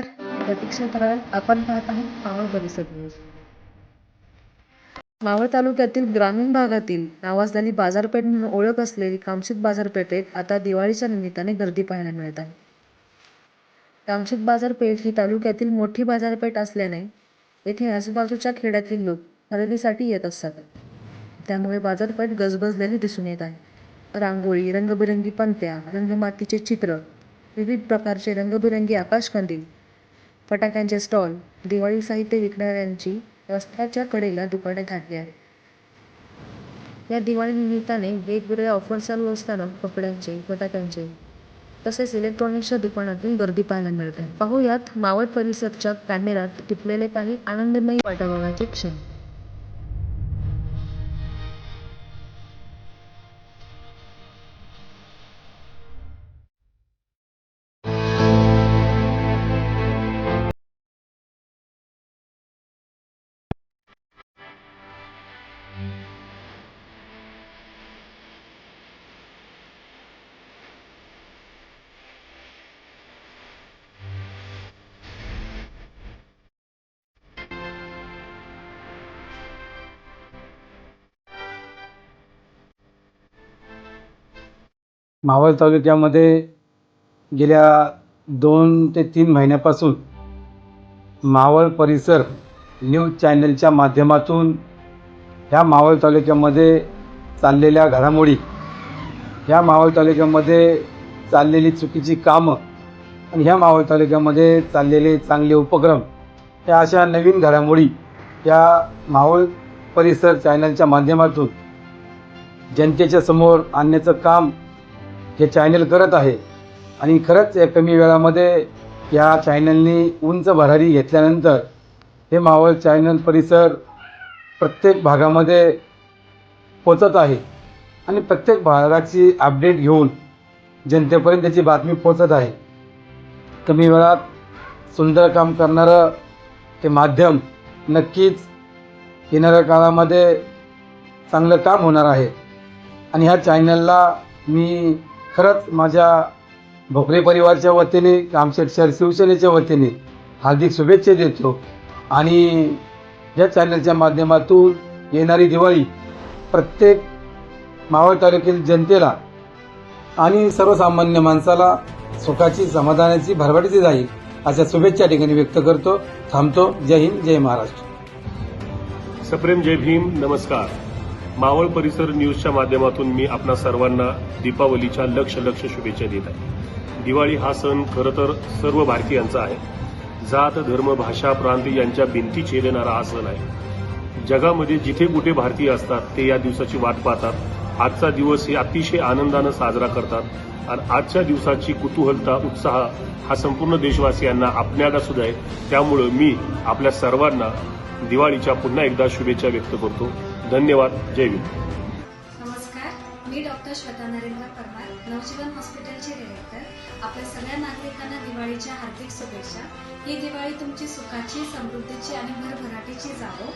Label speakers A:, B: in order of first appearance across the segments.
A: प्रतीक्षा कराल आपण पाहत आहात मावळ परिसर न्यूज. मावळ तालुक्यातील ग्रामीण भागातील नावाजलेली बाजारपेठ म्हणून ओळख असलेली कामशेत बाजारपेठेत आता दिवाळीच्या निमित्ताने गर्दी पाहायला मिळत आहे. कामशेत बाजारपेठ ही तालुक्यातील मोठी बाजारपेठ असल्याने येथे आजूबाजूच्या खेड्यातील लोक खरेदीसाठी येत असतात. त्यामुळे बाजारपेठ गजबजलेली दिसून येत आहे. रांगोळी रंगबिरंगी पंत्या रंगमातीचे चित्र विविध प्रकारचे रंगबिरंगी आकाशकंदील फटाक्यांचे स्टॉल दिवाळी साहित्य विकणाऱ्यांची रस्त्याच्या कडेला दुकाने घातली आहेत. या दिवाळी निमित्ताने वेगवेगळ्या ऑफर चालू असताना कपड्यांचे फटाक्यांचे तसेच इलेक्ट्रॉनिक्सच्या दुकानातून गर्दी पाहायला मिळते. पाहूयात मावळ परिसरच्या कॅमेऱ्यात टिपलेले काही आनंदमयी वाटाघाटीचे क्षण.
B: मावळ तालुक्यामध्ये गेल्या दोन ते तीन महिन्यापासून मावळ परिसर न्यूज चॅनलच्या माध्यमातून ह्या मावळ तालुक्यामध्ये चाललेल्या घडामोडी ह्या मावळ तालुक्यामध्ये चाललेली चुकीची कामं आणि ह्या मावळ तालुक्यामध्ये चाललेले चांगले उपक्रम ह्या अशा नवीन घडामोडी या मावळ परिसर चॅनलच्या माध्यमातून जनतेच्या समोर आणण्याचं काम हे चॅनल करत आहे. आणि खरंच या कमी वेळामध्ये या चॅनलनी उंच भरारी घेतल्यानंतर हे मावळ चॅनल परिसर प्रत्येक भागामध्ये पोचत आहे. आणि प्रत्येक भागाची अपडेट घेऊन जनतेपर्यंत त्याची बातमी पोचत आहे. कमी वेळात सुंदर काम करणारं हे माध्यम नक्कीच येणाऱ्या काळामध्ये चांगलं काम होणार आहे. आणि ह्या चॅनलला मी खरंच माझ्या भोकरे परिवारच्या वतीने कामशेट शहर शिवसेनेच्या वतीने हार्दिक शुभेच्छा देतो. आणि या चॅनलच्या माध्यमातून येणारी दिवाळी प्रत्येक मावळ तालुक्यातील जनतेला आणि सर्वसामान्य माणसाला सुखाची समाधानाची भरभराटी जाईल अशा शुभेच्छा ठिकाणी व्यक्त करतो थांबतो. जय हिंद जय महाराष्ट्र.
C: सप्रेम जय भीम नमस्कार. मावळ परिसर न्यूजच्या माध्यमातून मी आपणा सर्वांना दीपावलीच्या लक्ष लक्ष शुभेच्छा देत आहे. दिवाळी हा सण खरं तर सर्व भारतीयांचा आहे. जात धर्म भाषा प्रांत यांच्या भिंती छेदणारा हा सण आहे. जगामध्ये जिथे कुठे भारतीय असतात ते या दिवसाची वाट पाहतात. आजचा दिवस हे अतिशय आनंदानं साजरा करतात. आणि आजच्या दिवसाची कुतूहलता उत्साह हा संपूर्ण देशवासियांना आपल्याला सुद्धा आहे. त्यामुळं मी आपल्या सर्वांना दिवाळीच्या पुन्हा एकदा शुभेच्छा व्यक्त करतो. धन्यवाद. जय भीम
D: नमस्कार. मी डॉक्टर श्वेता नरेंद्र परमार नवजीवन हॉस्पिटलचे डिरेक्टर आपल्या सगळ्या नागरिकांना दिवाळीच्या हार्दिक शुभेच्छा. ही दिवाळी तुमची सुखाची समृद्धीची आणि भरभराटीची जावो.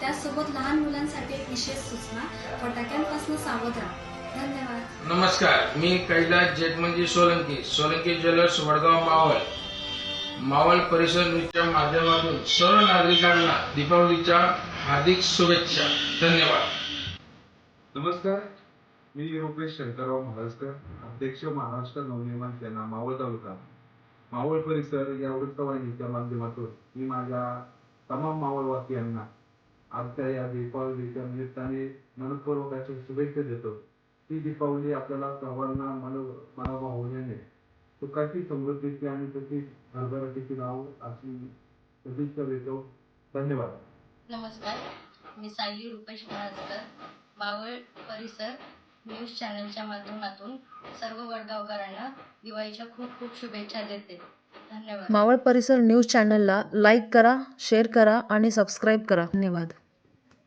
D: त्यासोबत लहान मुलांसाठी एक विशेष सूचना फटाक्यांपासून सावध राहा. धन्यवाद.
E: नमस्कार. मी कैलास जेठमंजी सोलंकी सोलंकी ज्वेलर्स वडगाव मावळ. मावळ परिसर न्यूजच्या माध्यमातून सर्व नागरिकांना दीपावलीच्या हार्दिक शुभेच्छा. धन्यवाद.
F: नमस्कार. मी रुपेश शंकरराव महाराजकर अध्यक्ष महाराष्ट्र नवनिर्माण सेना मावळ तालुका. मावळ परिसर या वृत्तवाहिनीच्या माध्यमातून मी माझ्या तमाम मावळवासियांना आजच्या या दीपावलीच्या निमित्ताने मनपूर्वकाच्या शुभेच्छा देतो. ही दीपावली आपल्याला सर्वांना मन मनोभाव होण्याने सुखाची समृद्धीची आणि तशीच हरभराटीची नाव अशी शुभेच्छा देतो. धन्यवाद.
G: नमस्कार मी सायली रुपेश महाजकर मावळ परिसर न्यूज चॅनलच्या माध्यमातून सर्व वडगावकरांना दिवाळीच्या खूप खूप शुभेच्छा देते. धन्यवाद.
A: मावळ परिसर न्यूज चॅनलला लाईक करा शेअर करा आणि सबस्क्राईब करा. धन्यवाद.